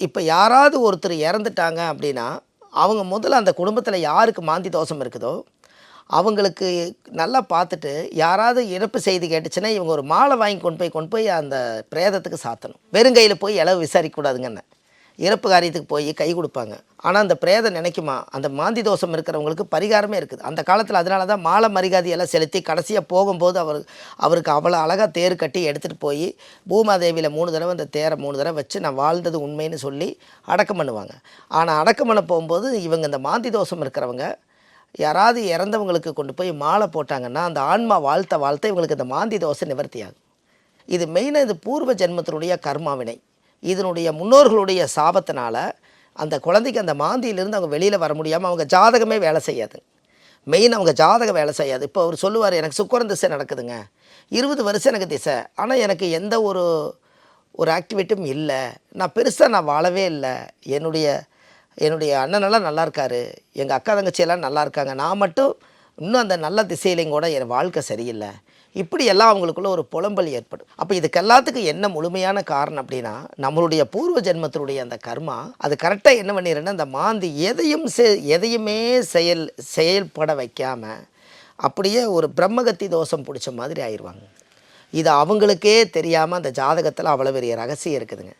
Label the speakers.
Speaker 1: இப்போ யாராவது ஒருத்தர் இறந்துட்டாங்க அப்படின்னா அவங்க முதல்ல அந்த குடும்பத்தில் யாருக்கு மாந்தி தோஷம் இருக்குதோ அவங்களுக்கு நல்லா பார்த்துட்டு யாராவது இறப்பு செய்தி கேட்டுச்சுன்னா இவங்க ஒரு மாலை வாங்கி கொண்டு போய் கொண்டு போய் அந்த பிரேதத்துக்கு சாத்தணும். வெறுங்கையில் போய் இளவு விசாரிக்கக்கூடாதுங்கன்னு இறப்பு காரியத்துக்கு போய் கை கொடுப்பாங்க. ஆனால் அந்த பிரேதம் நினைக்குமா? அந்த மாந்தி தோஷம் இருக்கிறவங்களுக்கு பரிகாரமே இருக்குது. அந்த காலத்தில் அதனால தான் மாலை மரியாதையெல்லாம் செலுத்தி கடைசியாக போகும்போது அவர் அவருக்கு அவ்வளோ அழகாக தேர் கட்டி எடுத்துகிட்டு போய் பூமாதேவியில் மூணு தடவை அந்த தேரை மூணு தடவை வச்சு நான் வாழ்ந்தது உண்மைன்னு சொல்லி அடக்கம் பண்ணுவாங்க. ஆனால் அடக்கம் பண்ண போகும்போது இவங்க இந்த மாந்தி தோஷம் இருக்கிறவங்க யாராவது இறந்தவங்களுக்கு கொண்டு போய் மாலை போட்டாங்கன்னா அந்த ஆன்மா வாழ்த்த வாழ்த்த இவங்களுக்கு இந்த மாந்தி தோசை நிவர்த்தியாகும். இது மெயினாக இது பூர்வ ஜென்மத்தினுடைய கர்மாவினை. இதனுடைய முன்னோர்களுடைய சாபத்தினால அந்த குழந்தைக்கு அந்த மாந்தியிலிருந்து அவங்க வெளியில் வர முடியாமல் அவங்க ஜாதகமே வேலை செய்யாது. மெயின் அவங்க ஜாதகம் வேலை செய்யாது. இப்போ அவர் சொல்லுவார் எனக்கு சுக்கரன் திசை நடக்குதுங்க. இருபது வருஷம் எனக்கு திசை. ஆனால் எனக்கு எந்த ஒரு ஒரு ஆக்டிவிட்டியும் இல்லை. நான் பெருசாக நான் வாழவே இல்லை. என்னுடைய என்னுடைய அண்ணனெல்லாம் நல்லா இருக்காரு. எங்கள் அக்கா தங்கச்சியெல்லாம் நல்லா இருக்காங்க. நான் மட்டும் இன்னும் அந்த நல்ல திசையிலையும் கூட என் வாழ்க்கை சரியில்லை. இப்படி எல்லாம் அவங்களுக்குள்ள ஒரு புலம்பல் ஏற்படும். அப்போ இதுக்கு எல்லாத்துக்கும் என்ன முழுமையான காரணம் அப்படின்னா நம்மளுடைய பூர்வ ஜென்மத்தினுடைய அந்த கர்மா அது கரெக்டாக என்ன பண்ணிடுறேன்னா அந்த மாந்தி எதையும் செ எதையுமே செயல் செயல்பட வைக்காம அப்படியே ஒரு பிரம்மகத்தி தோஷம் பிடிச்ச மாதிரி ஆயிடுவாங்க. இது அவங்களுக்கே தெரியாமல் அந்த ஜாதகத்தில் அவ்வளோ பெரிய ரகசியம் இருக்குதுங்க.